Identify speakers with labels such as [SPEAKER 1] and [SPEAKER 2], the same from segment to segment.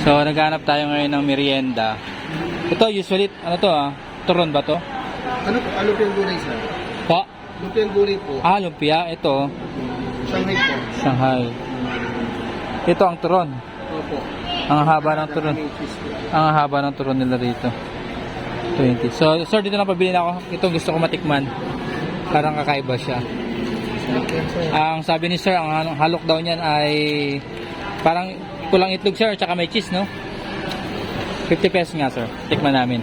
[SPEAKER 1] So, naghanap tayo ngayon ng merienda. Ito, usually, ano to ah? Turon ba to?
[SPEAKER 2] Ano po? Po yung gulay, sir?
[SPEAKER 1] Pa?
[SPEAKER 2] Po yung gulay po?
[SPEAKER 1] Ah, lumpia. Ito,
[SPEAKER 2] Shanghai po.
[SPEAKER 1] Shanghai. Ito ang turon.
[SPEAKER 2] Opo.
[SPEAKER 1] Ang haba ng turon. Ang haba ng turon nila rito. 20. So, sir, dito lang pabili na ako. Ito gusto ko matikman. Parang kakaiba siya. Ang sabi ni sir, ang halok daw niyan ay parang kulang itlog sir, tsaka may cheese, no? 50 pesos nga sir. Tikman namin.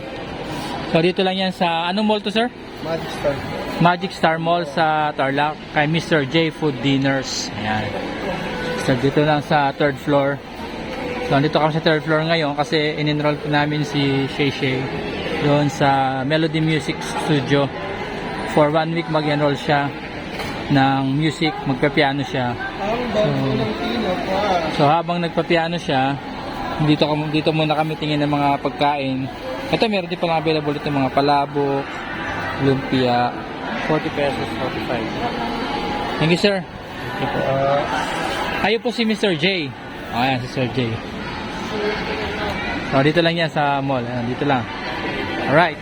[SPEAKER 1] So, dito lang yan sa, anong mall to sir?
[SPEAKER 2] Magic Star.
[SPEAKER 1] Magic Star Mall sa Tarlac kay Mr. J Food Dinners. Ayan. So, dito lang sa third floor. So, dito kami sa third floor ngayon kasi in-enroll po namin si Shay Shay doon sa Melody Music Studio. For one week mag-enroll siya ng music, magpa-piano siya.
[SPEAKER 2] Ang
[SPEAKER 1] So, habang nagpa-piano siya, dito, dito muna kami tingin ng mga pagkain. Ito, meron din palang available dito mga palabok, lumpia, 40 pesos, 45. Thank you, sir.
[SPEAKER 2] Uh,
[SPEAKER 1] Ayun po si Mr. J. Oh, ayan, si Sir J. So, dito lang yan sa mall. Ayan, dito lang. Alright.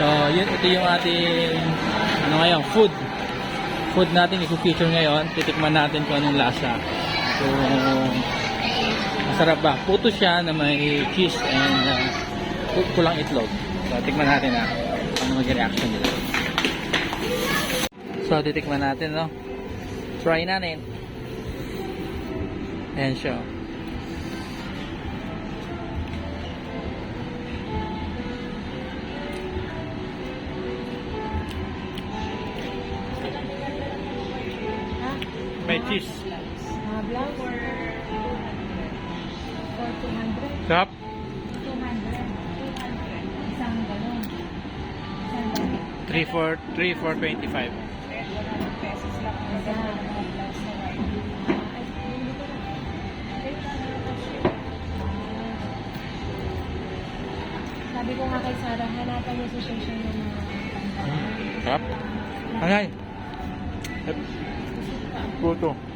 [SPEAKER 1] So, yun, ito yung ating, ano ngayon, food. Food natin, i-feature ngayon. Titikman natin kung anong lasa. So, masarap ba? Puto siya na may cheese and uh, ku- kulang itlog. So, tikman natin na ano maging reaction nila. So, titikman natin, no? Try natin. Ayan siya. May cheese.
[SPEAKER 3] Uh, black or 200?
[SPEAKER 1] Sarap.
[SPEAKER 3] 200. 200. Isang galon. Isang galon.
[SPEAKER 1] 3 for 3 for 25.
[SPEAKER 3] pesos lang. Sabi ko nga kay Sarah, hanapan niyo si Shesha ng mga.
[SPEAKER 1] Sarap. Angay. Puto.